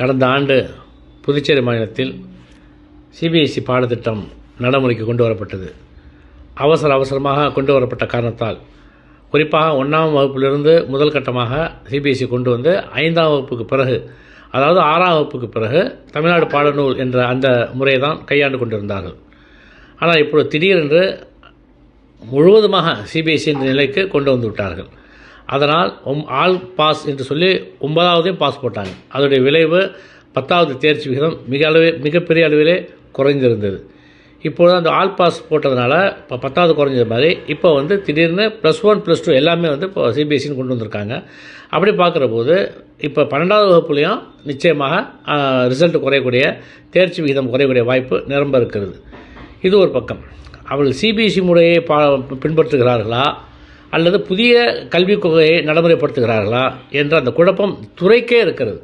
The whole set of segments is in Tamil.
கடந்த ஆண்டு புதுச்சேரி மாநிலத்தில் சிபிஎஸ்சி பாடத்திட்டம் நடைமுறைக்கு கொண்டு வரப்பட்டது அவசர அவசரமாக கொண்டு வரப்பட்ட காரணத்தால் குறிப்பாக ஒன்றாம் வகுப்பிலிருந்து முதல் கட்டமாக சிபிஎஸ்சி கொண்டு வந்து ஐந்தாம் வகுப்புக்கு பிறகு அதாவது ஆறாம் வகுப்புக்கு பிறகு தமிழ்நாடு பாடநூல் என்ற அந்த முறையை தான் கையாண்டு கொண்டிருந்தார்கள். ஆனால் இப்பொழுது திடீரென்று முழுவதுமாக சிபிஎஸ்சி என்ற நிலைக்கு கொண்டு வந்து விட்டார்கள். அதனால் ஒம் ஆல் பாஸ் என்று சொல்லி ஒன்பதாவதையும் பாஸ் போட்டாங்க. அதனுடைய விளைவு பத்தாவது தேர்ச்சி விகிதம் மிக அளவே மிகப்பெரிய அளவிலே குறைந்திருந்தது. இப்போது அந்த ஆல் பாஸ் போட்டதுனால இப்போ பத்தாவது குறைஞ்சது மாதிரி. இப்போ வந்து திடீர்னு ப்ளஸ் ஒன் ப்ளஸ் டூ எல்லாமே வந்து இப்போ சிபிஎஸ்சின்னு கொண்டு வந்திருக்காங்க. அப்படி பார்க்குற போது இப்போ பன்னெண்டாவது வகுப்புலேயும் நிச்சயமாக ரிசல்ட் குறையக்கூடிய தேர்ச்சி விகிதம் குறையக்கூடிய வாய்ப்பு நிரம்ப இருக்கிறது. இது ஒரு பக்கம். அவள் சிபிஎஸ்சி முறையை பா பின்பற்றுகிறார்களா? அல்லது புதிய கல்விக் கொள்கையை நடைமுறைப்படுத்துகிறார்களா என்ற அந்த குழப்பம் துறைக்கே இருக்கிறது.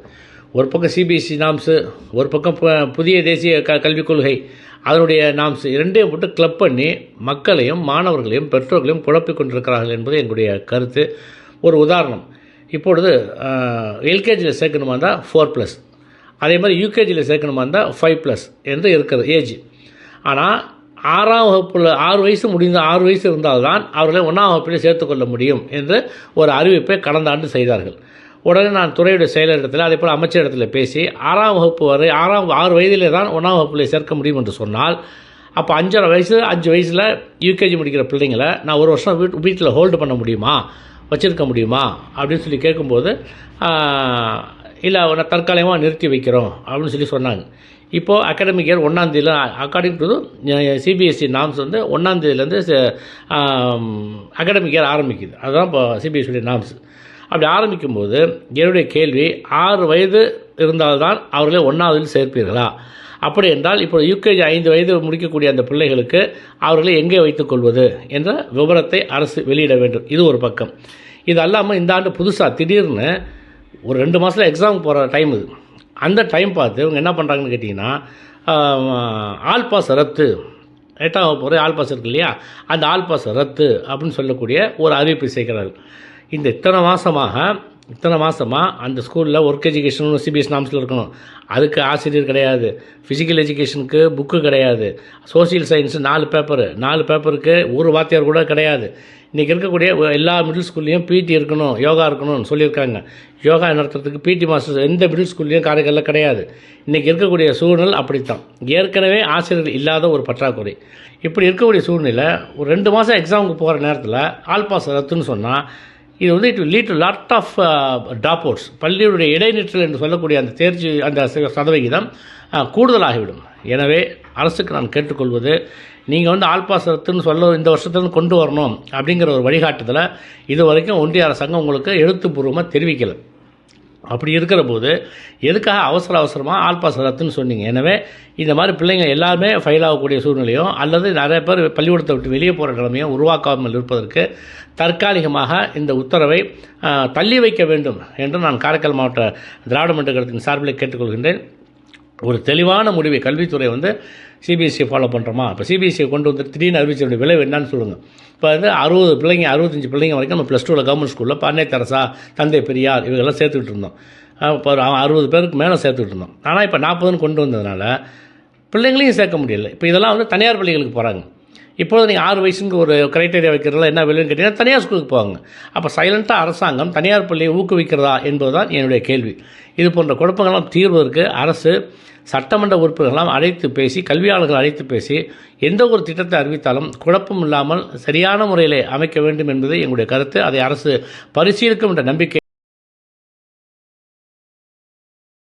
ஒரு பக்கம் சிபிஎஸ்சி நாம்ஸு ஒரு பக்கம் புதிய தேசிய க கல்விக் கொள்கை. அதனுடைய நாம்ஸ் இரண்டையும் போட்டு கிளப் பண்ணி மக்களையும் மாணவர்களையும் பெற்றோர்களையும் குழப்பிக் கொண்டிருக்கிறார்கள் என்பது எங்களுடைய கருத்து. ஒரு உதாரணம். இப்பொழுது எல்கேஜியில் சேர்க்கணுமா இருந்தால் ஃபோர் ப்ளஸ் அதே மாதிரி யூகேஜியில் சேர்க்கணுமா இருந்தால் ஃபைவ் ப்ளஸ் என்று இருக்கிறது ஏஜ் ஆனால் ஆறாம் வகுப்பில் ஆறு வயசு முடிந்த ஆறு வயசு இருந்தால்தான் அவர்களை ஒன்றாம் வகுப்பில் சேர்த்துக்கொள்ள முடியும் என்று ஒரு அறிவிப்பை கடந்த ஆண்டு செய்தார்கள். உடனே நான் துறையுடைய செயலரிடத்தில் அதே போல் அமைச்சரிடத்தில் பேசி ஆறாம் வகுப்பு வரை ஆறாம் ஆறு வயதிலே தான் ஒன்றாம் வகுப்பில் சேர்க்க முடியும் என்று சொன்னால் அப்போ அஞ்சரை வயசு அஞ்சு வயசில் யூகேஜி முடிக்கிற பிள்ளைங்களை நான் ஒரு வருஷம் வீட் வீட்டில் ஹோல்டு பண்ண முடியுமா? வச்சுருக்க முடியுமா? அப்படின்னு சொல்லி கேட்கும்போது இல்லை அவனை தற்காலிகமாக நிறுத்தி வைக்கிறோம் அப்படின்னு சொல்லி சொன்னாங்க. இப்போது அகாடமிக் இயர் ஒன்றாந்தேதியில் அக்கார்டிங் டு சிபிஎஸ்சி நாம்ஸ் வந்து ஒன்றாந்தேதியிலேருந்து அகாடமிக் இயர் ஆரம்பிக்குது. அதுதான் இப்போ சிபிஎஸ்சியுடைய நாம்ஸ் அப்படி ஆரம்பிக்கும்போது என்னுடைய கேள்வி ஆறு வயது இருந்தால்தான் அவர்களை ஒன்றாவதில் சேர்ப்பீர்களா? அப்படி என்றால் இப்போ யூகேஜி ஐந்து வயது முடிக்கக்கூடிய அந்த பிள்ளைகளுக்கு அவர்களை எங்கே வைத்துக்கொள்வது என்ற விவரத்தை அரசு வெளியிட வேண்டும். இது ஒரு பக்கம். இது அல்லாமல் இந்த ஆண்டு புதுசாக திடீர்னு ஒரு ரெண்டு மாதத்தில் எக்ஸாமுக்கு போகிற டைம் இது. அந்த டைம் பார்த்து இவங்க என்ன பண்ணுறாங்கன்னு கேட்டிங்கன்னா ஆல் பாஸ் ரத்து. எட்டாம் வகுப்பு வரை ஆல் பாஸ் இருக்கு இல்லையா? அந்த ஆல் பாஸ் ரத்து அப்படின்னு சொல்லக்கூடிய ஒரு அறிவிப்பு செய்கிறார்கள் இந்த இத்தனை மாதமாக இத்தனை மாதமாக அந்த ஸ்கூலில் ஒர்க் எஜுகேஷன் சிபிஎஸ் நாம்ஸில் இருக்கணும். அதுக்கு ஆசிரியர் கிடையாது. ஃபிசிக்கல் எஜுகேஷனுக்கு புக்கு கிடையாது. சோஷியல் சயின்ஸ் நாலு பேப்பரு நாலு பேப்பருக்கு ஒரு வாத்தியார் கூட கிடையாது. இன்றைக்கி இருக்கக்கூடிய எல்லா மிடில் ஸ்கூல்லையும் பிடி இருக்கணும் யோகா இருக்கணும்னு சொல்லியிருக்காங்க. யோகா நடத்துறதுக்கு பிடி மாஸ்டர் எந்த மிடில் ஸ்கூல்லையும் காரைக்காலில் கிடையாது. இன்றைக்கி இருக்கக்கூடிய சூழ்நிலை அப்படித்தான். ஏற்கனவே ஆசிரியர்கள் இல்லாத ஒரு பற்றாக்குறை. இப்படி இருக்கக்கூடிய சூழ்நிலை ஒரு ரெண்டு மாதம் எக்ஸாமுக்கு போகிற நேரத்தில் ஆல் பாஸ் ரத்துன்னு சொன்னால் இது வந்து it lead to lot of dropouts பள்ளியுடைய இடைநிற்றல் என்று சொல்லக்கூடிய அந்த தேர்ச்சி அந்த சதவிகிதம் uh, கூடுதலாகிவிடும். எனவே அரசுக்கு நான் கேட்டுக்கொள்வது நீங்கள் வந்து ஆல்பாசரத்துன்னு சொல்ல இந்த வருஷத்துலேருந்து கொண்டு வரணும் அப்படிங்கிற ஒரு வழிகாட்டுதலை இது வரைக்கும் ஒன்றிய அரசாங்கம் உங்களுக்கு எழுத்துப்பூர்வமாக தெரிவிக்கலை. அப்படி இருக்கிற போது எதுக்காக அவசர அவசரமாக ஆல் பாஸ் ரத்துன்னு சொன்னீங்க? எனவே இந்த மாதிரி பிள்ளைங்க எல்லாருமே ஃபெயில் ஆகக்கூடிய சூழ்நிலையும் அல்லது நிறைய பேர் பள்ளிக்கூடத்தை விட்டு வெளியே போகிற நிலைமையும் உருவாக்காமல் இருப்பதற்கு தற்காலிகமாக இந்த உத்தரவை தள்ளி வைக்க வேண்டும் என்று நான் காரைக்கால் மாவட்ட திராவிட மன்ற கழகத்தின் சார்பில் கேட்டுக்கொள்கின்றேன். ஒரு தெளிவான முடிவை. கல்வித்துறை வந்து சிபிஎஸ்சி ஃபாலோ பண்ணுறோமா இப்போ சிபிஎஸ்சியை கொண்டு வந்து திடீர்னு அறிவிச்சோடைய விளைவு என்னன்னு சொல்லுங்கள் இப்போ வந்து அறுபது பிள்ளைங்க அறுபத்தஞ்சு பிள்ளைங்க வரைக்கும் நம்ம ப்ளஸ் டூவில் கவர்மெண்ட் ஸ்கூலில் பண்ணை தரசா தந்தை பெரியார் இவங்கெல்லாம் சேர்த்துக்கிட்டு இருந்தோம். இப்போ அறுபது பேருக்கு மேலே சேர்த்துக்கிட்டு இருந்தோம். ஆனால் இப்போ நாற்பதுன்னு கொண்டு வந்ததுனால பிள்ளைங்களையும் சேர்க்க முடியல. இப்போ இதெல்லாம் வந்து தனியார் பள்ளிகளுக்கு போகிறாங்க இப்போது நீங்கள் ஆறு வயசுக்கு ஒரு கிரைட்டீரியா வைக்கிறதுல என்ன விலைன்னு கேட்டிங்கன்னா தனியார் ஸ்கூலுக்கு போவாங்க அப்போ சைலண்ட்டாக அரசாங்கம் தனியார் பள்ளியை ஊக்குவிக்கிறதா என்பதுதான் என்னுடைய கேள்வி. இது போன்ற குழப்பங்கள்லாம் தீர்வதற்கு அரசு சட்டமன்ற உறுப்பினர்களெல்லாம் அழைத்து பேசி கல்வியாளர்கள் அழைத்து பேசி எந்த ஒரு திட்டத்தை அறிவித்தாலும் குழப்பம் இல்லாமல் சரியான முறையில் அமைக்க வேண்டும் என்பது எங்களுடைய கருத்து. அதை அரசு பரிசீலிக்கும் என்ற நம்பிக்கை